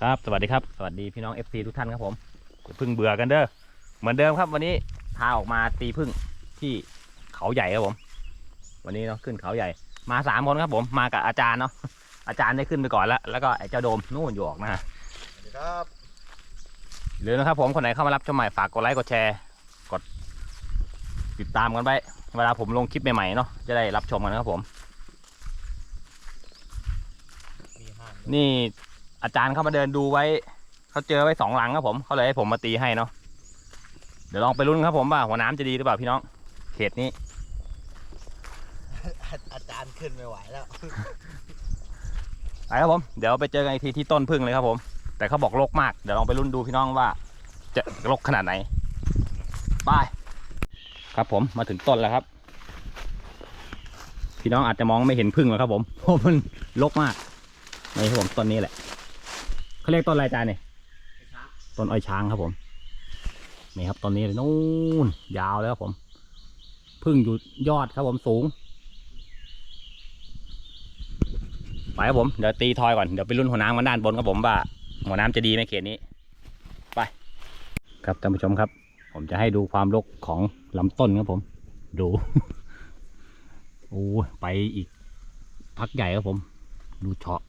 ครับสวัสดีครับสวัสดีพี่น้อง FC ทุกท่านครับผมอย่าเพึ่งเบื่อกันเด้อเหมือนเดิมครับวันนี้พาออกมาตีพึ่งที่เขาใหญ่ครับผม วันนี้เนาะขึ้นเขาใหญ่ มาสามคนครับผมมากับอาจารย์เนาะอาจารย์ได้ขึ้นไปก่อนแล้วแล้วก็ไอ้เจ้าโดมนู่นอยู่ออกนะฮะสวัสดีครับหรือนะครับผมคนไหนเข้ามารับชมใหม่ฝากกดไลค์กดแชร์กด ติดตามกันไปเวลาผมลงคลิปใหม่ๆเนาะจะได้รับชมกันนะครับผมมีห้างนี่ อาจารย์เข้ามาเดินดูไว้ เขาเจอไว้สองหลังครับผม เขาเลยให้ผมมาตีให้เนาะ เดี๋ยวลองไปลุ้นครับผมว่าหัวน้ำจะดีหรือเปล่าพี่น้อง เขตนี้อาอาจารย์ขึ้นไม่ไหวแล้ว ไปครับผม เดี๋ยวไปเจอกันอีกทีที่ต้นพึ่งเลยครับผม แต่เขาบอกรกมาก เดี๋ยวลองไปลุ้นดูพี่น้องว่า จะรกขนาดไหน ไป ครับผม มาถึงต้นแล้วครับ พี่น้องอาจจะมองไม่เห็นพึ่งหรอกครับผม เพราะมันรกมากนี่ครับผมต้นนี้แหละ เขาเรียกต้นอะไรอาจารย์เนี่ยต้นอ้อยช้างครับผมนี่ครับต้นนี้เลยนู่นยาวแล้วครับผมพึ่งอยู่ยอดครับผมสูงไปครับผมเดี๋ยวตีทอยก่อนเดี๋ยวไปรุ่นหัวน้ำกันด้านบนครับผมว่าหัวน้ำจะดีไหมเขตนี้ ไป ครับท่านผู้ชมครับ ผมจะให้ดูความรกของลำต้นครับผม ดูโอ้ยไปอีกพักใหญ่ครับผม ดูเฉาะ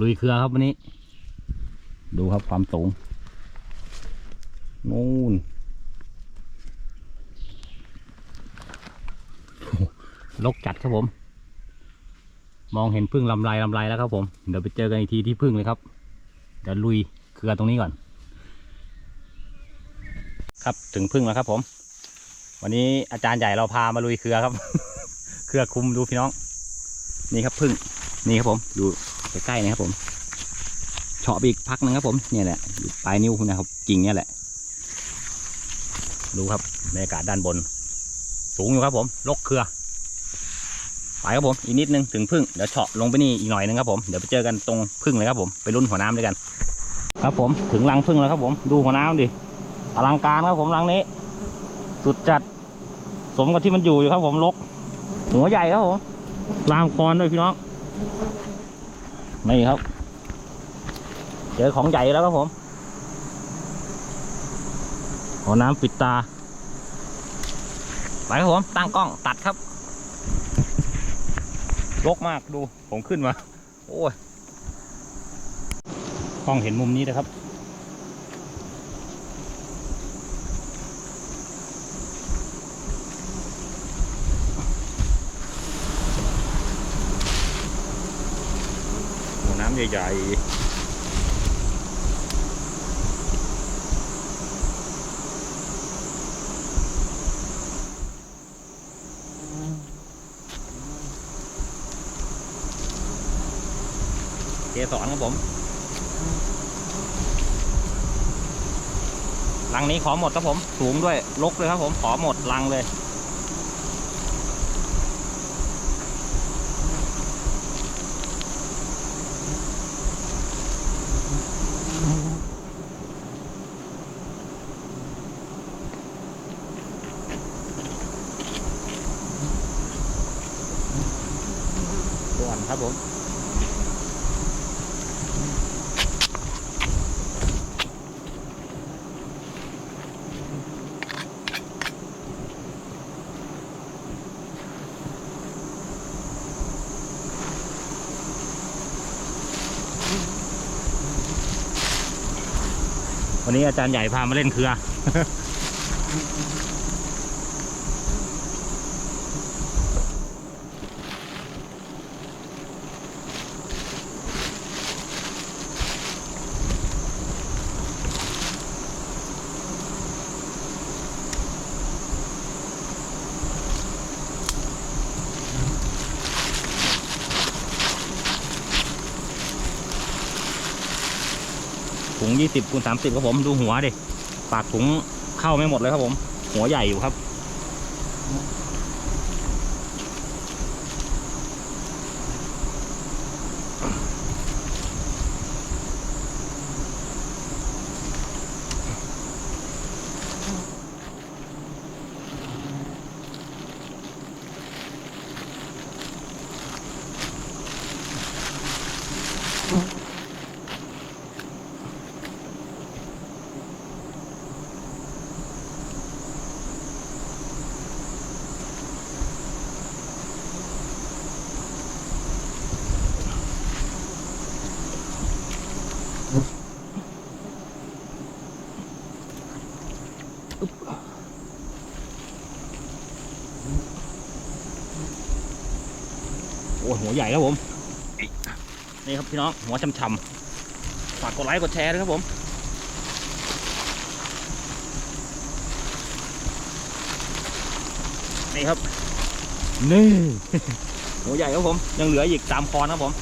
ลุยเครือครับวันนี้ ดูครับความสูงนู่นโอ้โหรกจัดครับผม มองเห็นพึ่งลำไรลำไรแล้วครับผม เดี๋ยวไปเจอกันอีกทีที่พึ่งเลยครับ เดี๋ยวลุยเครือตรงนี้ก่อน ครับถึงพึ่งแล้วครับผม วันนี้อาจารย์ใหญ่เราพามาลุยเครือครับเครือคุมดูพี่น้อง นี่ครับพึ่ง นี่ครับผมอยู่ใกล้ๆนะครับผม เฉาะไปอีกพักหนึงครับผมเนี่ยแหละอยู่ปลายนิ้วคุณนะครับกิ่งเนี่ยแหละ ดูครับบรรยากาศด้านบน สูงอยู่ครับผมลกเครือไปครับผมอีกนิดนึงถึงพึ่งเดี๋ยวเฉาะลงไปนี่อีกหน่อยนึงครับผมเดี๋ยวไปเจอกันตรงพึ่งเลยครับผมไปรุ่นหัวน้ำด้วยกัน ครับผมถึงรังพึ่งแล้วครับผมดูหัวน้ำดิอลังการครับผมรังนี้ สุดจัดสมกับที่มันอยู่อยู่ครับผมลก หัวใหญ่ครับผมลางคอนด้วยพี่น้องนี่ครับ เจอของใหญ่แล้วครับผมหัวน้ำปิดตา ไปครับผม ตั้งกล้องตัดครับรกมากดูผมขึ้นมา โอ้ยกล้องเห็นมุมนี้นะครับหัวน้ำใหญ่ ๆ สรครับผมลังนี้ขอหมดครับผม สูงด้วยลกเลยครับผมขอหมดลังเลย ส่วนครับผม วันนี้อาจารย์ใหญ่พามาเล่นเครือ งยี่สิบคูณสามสิบครับผมดูหัวดิปากถุงเข้าไม่หมดเลยครับผม หัวใหญ่อยู่ครับค อ้ยหัวใหญ่ครับผม นี่ครับพี่น้อง หัวช่ำๆฝากกดไลค์กดแชร์ด้วยครับผมนี่ครับ นี่ หัวใหญ่ครับผม ยังเหลืออีกสามคอนครับผม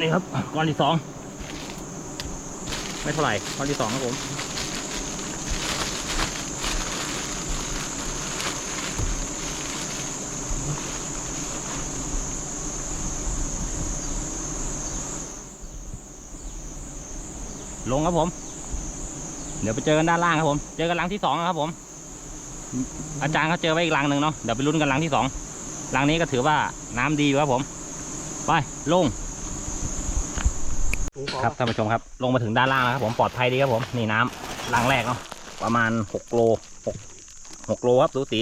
นี่ครับก้อนที่สองไม่เท่าไหร่ก้อนที่สองครับผมลงครับผม เดี๋ยวไปเจอกันด้านล่างครับผม เจอกันลังที่สองครับผม อาจารย์เขาเจอไว้อีกลังหนึ่งเนาะ เดี๋ยวไปลุ้นกันลังที่สองลังนี้ก็ถือว่าน้ำดีครับผม ไปลง ครับท่านผู้ชมครับ ลงมาถึงด้านล่างแล้วครับผมปลอดภัยดีครับผมนี่น้ำลังแรกเนาะประมาณหกโลหกหกโลครับสูสี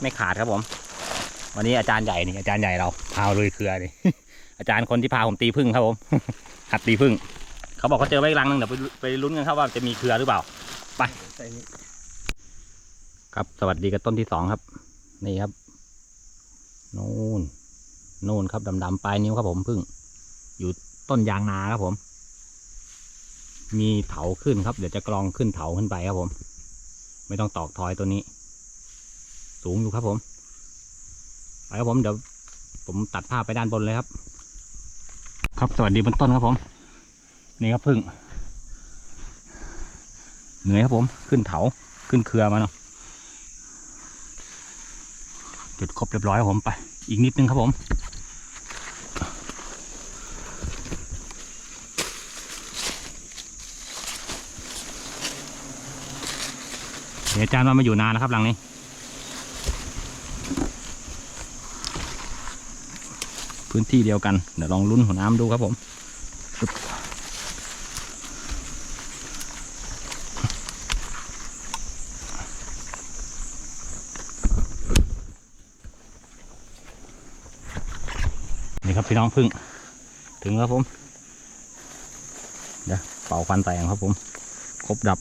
ไม่ขาดครับผม วันนี้อาจารย์ใหญ่นี่อาจารย์ใหญ่เราพาลุยเครือนี่ อาจารย์คนที่พาผมตีพึ่งครับผม หัดตีพึ่ง เขาบอกเขาเจอไว้อีกรังหนึงเดี๋ยวไปไปลุ้นกันครับว่าจะมีเครือหรือเปล่า ใส่นี่ครับสวัสดีกับต้นที่สองครับ นี่ครับ นู่น นู่นครับดำๆปลายนิ้วครับผมพึ่ง อยู่ต้นยางนาครับผม มีเถาขึ้นครับ เดี๋ยวจะกรองขึ้นเถาขึ้นไปครับผม ไม่ต้องตอกทอยตัวนี้ สูงอยู่ครับผมไปครับผมเดี๋ยวผมตัดภาพไปด้านบนเลยครับ ครับสวัสดีบนต้นครับผม นี่ครับพึ่ง เหนื่อยครับผม ขึ้นเถาขึ้นเครือมาเนาะจุดครบเรียบร้อยครับผมไป อีกนิดนึงครับผม ดี๋ยวอาจารย์ว่ามาอยู่นานนะครับหลังนี้ พื้นที่เดียวกัน เดี๋ยวลองลุ้นหัวน้ำดูครับผมนี่ครับพี่น้องพึ่ง ถึงครับผม เดี๋ยวเป่าควันแตงครับผม ครบดับ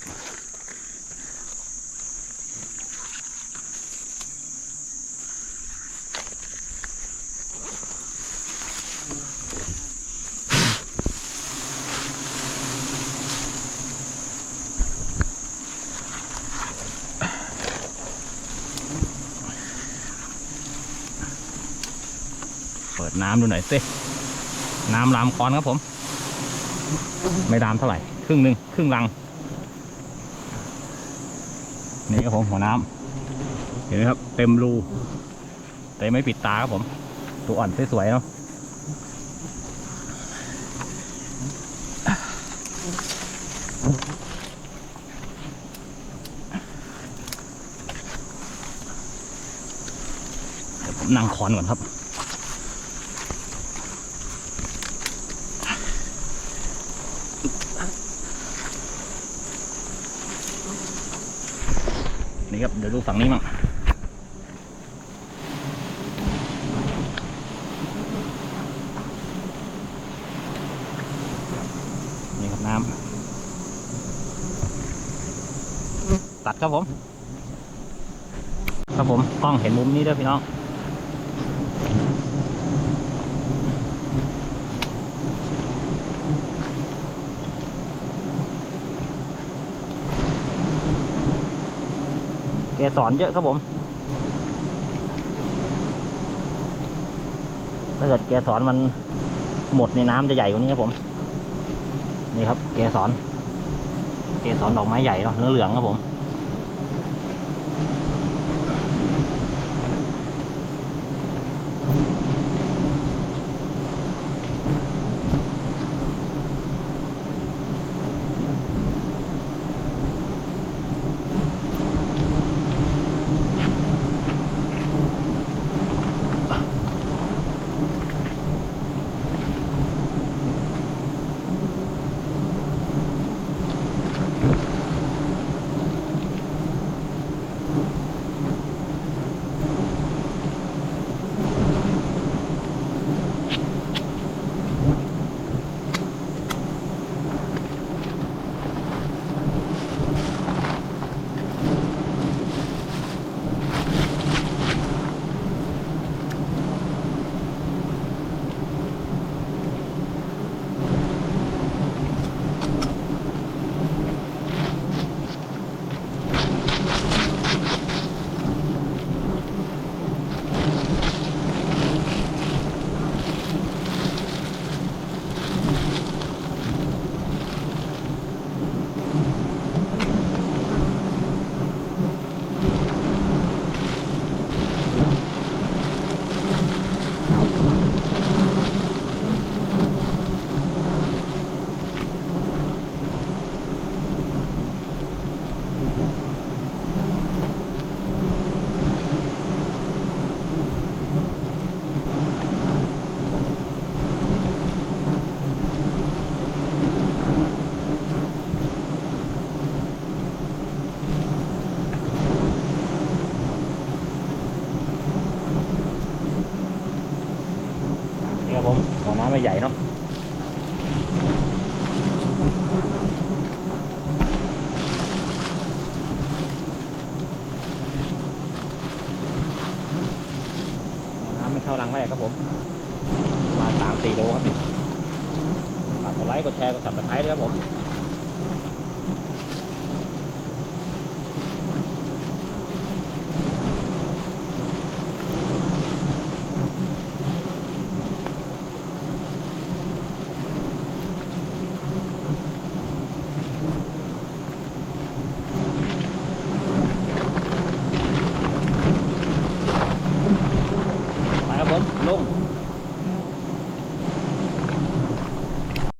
ปิดน้ำดูหน่อยสิน้ำลามคอนครับผม ไม่ดามเท่าไหร่ ครึ่งหนึ่งครึ่งลัง นี่ครับผมหัวน้ำเห็นไหมครับ เต็มรูแต่ไม่ปิดตาครับผม ตัวอ่อนสวยๆเนาะเดี๋ยวผมนั่งคอนก่อนครับ นี่ครับ เดี๋ยวดูฝั่งนี้มั่งนี่ครับน้ำตัดครับผม ครับผมกล้องเห็นมุมนี้ด้วยพี่น้อง แกสอนเยอะครับผมถ้าเกิดแกสอนมันหมดในน้ำจะใหญ่กว่านี้ครับผม นี่ครับ แกสอน แกสอนดอกไม้ใหญ่เนาะเหลืองๆครับผม ครับผมของน้ำไม่ใหญ่เนาะ